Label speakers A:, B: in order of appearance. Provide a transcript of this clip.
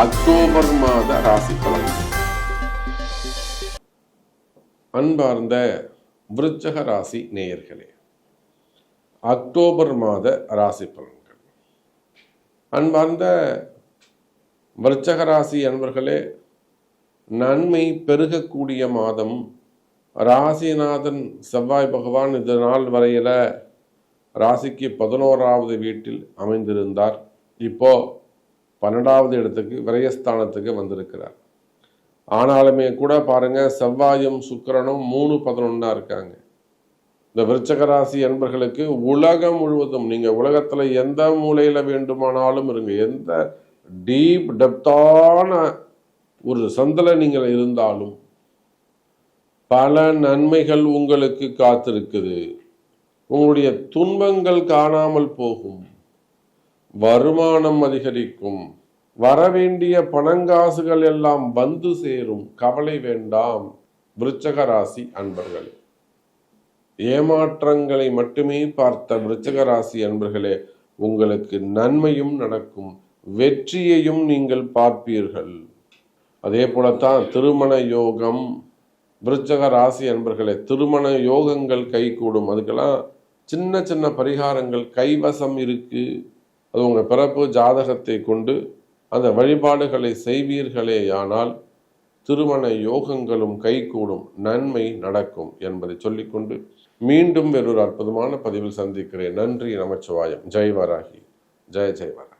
A: October மாத ராசி பலன் அன்பார்ந்த விருச்சக ராசி நேயர்களே அக்டோபர் மாத ராசி பலன்கள். அன்பார்ந்த விருச்சக ராசி அன்பர்களே நன்மை பெருகக்கூடிய மாதம் ராசிநாதன் செவ்வாய் பகவான் இந்த நாள் வரையில ராசிக்கு பதினோராவது வீட்டில் அமைந்திருந்தார். இப்போ பன்னெண்டாவது இடத்துக்கு விரயஸ்தானத்துக்கு வந்திருக்கிறார். ஆனாலுமே கூட பாருங்க செவ்வாயும் சுக்கரனும் மூணு பதினொன்னா இருக்காங்க. இந்த விருச்சக ராசி என்பர்களுக்கு உலகம் முழுவதும் நீங்க உலகத்துல எந்த மூலையில வேண்டுமானாலும் இருங்க. எந்த டீப் டெப்தான ஒரு சந்தில் நீங்கள் இருந்தாலும் பல நன்மைகள் உங்களுக்கு காத்திருக்குது. உங்களுடைய துன்பங்கள் காணாமல் போகும். வருமானம் அதிகரிக்கும். வரவேண்டிய பணங்காசுகள் எல்லாம் வந்து சேரும். கவலை வேண்டாம் விருச்சக ராசி அன்பர்களே. ஏமாற்றங்களை மட்டுமே பார்த்த விருச்சக ராசி அன்பர்களே உங்களுக்கு நன்மையும் நடக்கும். வெற்றியையும் நீங்கள் பார்ப்பீர்கள். அதே போலத்தான் திருமண யோகம். விருச்சக ராசி அன்பர்களே திருமண யோகங்கள் கைகூடும். அதுக்கெல்லாம் சின்ன சின்ன பரிகாரங்கள் கைவசம் இருக்குது அது உங்கள் பிறப்பு ஜாதகத்தை கொண்டு அந்த வழிபாடுகளை செய்வீர்களேயானால் திருமண யோகங்களும் கைகூடும் நன்மை நடக்கும் என்பதை சொல்லிக்கொண்டு மீண்டும் வேறொரு அற்புதமான பதிவில் சந்திக்கிறேன். நன்றி நமச்சிவாயம். ஜெய்வராகி. ஜெய ஜெய்வராகி.